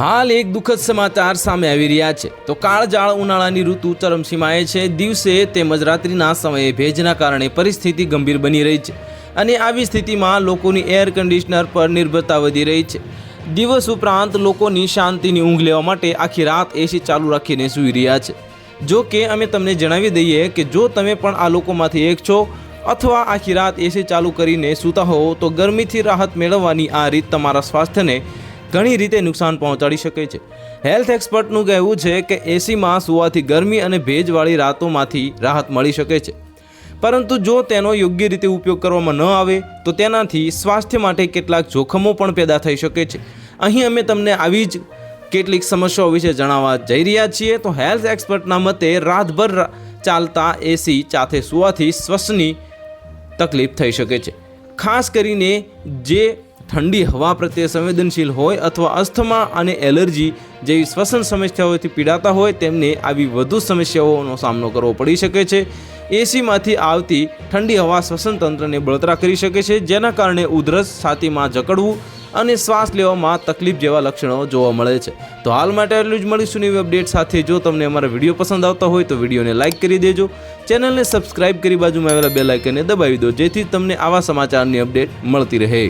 હાલ એક દુઃખદ સમાચાર સામે આવી રહ્યા છે. તો કાળજાળ ઉનાળાની ઋતુ ચરમસીમાએ છે. દિવસે તેમજ રાત્રિના સમયે ભેજના કારણે પરિસ્થિતિ ગંભીર બની રહી છે અને આવી સ્થિતિમાં લોકોની એર કન્ડિશનર પર નિર્ભરતા વધી રહી છે. દિવસ ઉપરાંત લોકોની શાંતિની ઊંઘ લેવા માટે આખી રાત એસી ચાલુ રાખીને સૂઈ રહ્યા છે. જો કે અમે તમને જણાવી દઈએ કે જો તમે પણ આ લોકોમાંથી એક છો અથવા આખી રાત એસી ચાલુ કરીને સૂતા હોવ તો ગરમીથી રાહત મેળવવાની આ રીત તમારા સ્વાસ્થ્યને ઘણી રીતે નુકસાન પહોંચાડી શકે છે. હેલ્થ એક્સપર્ટનું કહેવું છે કે એસીમાં સુવાથી ગરમી અને ભેજવાળી રાતોમાંથી રાહત મળી શકે છે. પરંતુ જો તેનો યોગ્ય રીતે ઉપયોગ કરવામાં ન આવે, તો તેનાથી સ્વાસ્થ્ય માટે કેટલાક જોખમો પણ પેદા થઈ શકે છે. અહીં અમે તમને આવી જ કેટલીક સમસ્યાઓ વિશે જણાવવા જઈ રહ્યા છીએ, તો હેલ્થ એક્સપર્ટના મતે રાતભર ચાલતા એસી સાથે સુવાથી શ્વસની તકલીફ થઈ શકે છે. ખાસ કરીને જે ઠંડી હવા પ્રત્યે સંવેદનશીલ હોય અથવા અસ્થમા અને એલર્જી જેવી શ્વસન સમસ્યાઓથી પીડાતા હોય તેમને આવી વધુ સમસ્યાઓનો સામનો કરવો પડી શકે છે. એસીમાંથી આવતી ઠંડી હવા શ્વસન તંત્રને બળતરા કરી શકે છે, જેના કારણે ઉધરસ, છાતીમાં જકડવું અને શ્વાસ લેવામાં તકલીફ જેવા લક્ષણો જોવા મળે છે. તો હાલ માટે એટલું જ મળીશું નવી અપડેટ સાથે. જો તમને અમારા વીડિયો પસંદ આવતા હોય તો વિડીયોને લાઇક કરી દેજો. ચેનલને સબસ્ક્રાઇબ કરી બાજુમાં આવેલા બે લાઇકને દબાવી દો, જેથી તમને આવા સમાચારની અપડેટ મળતી રહે.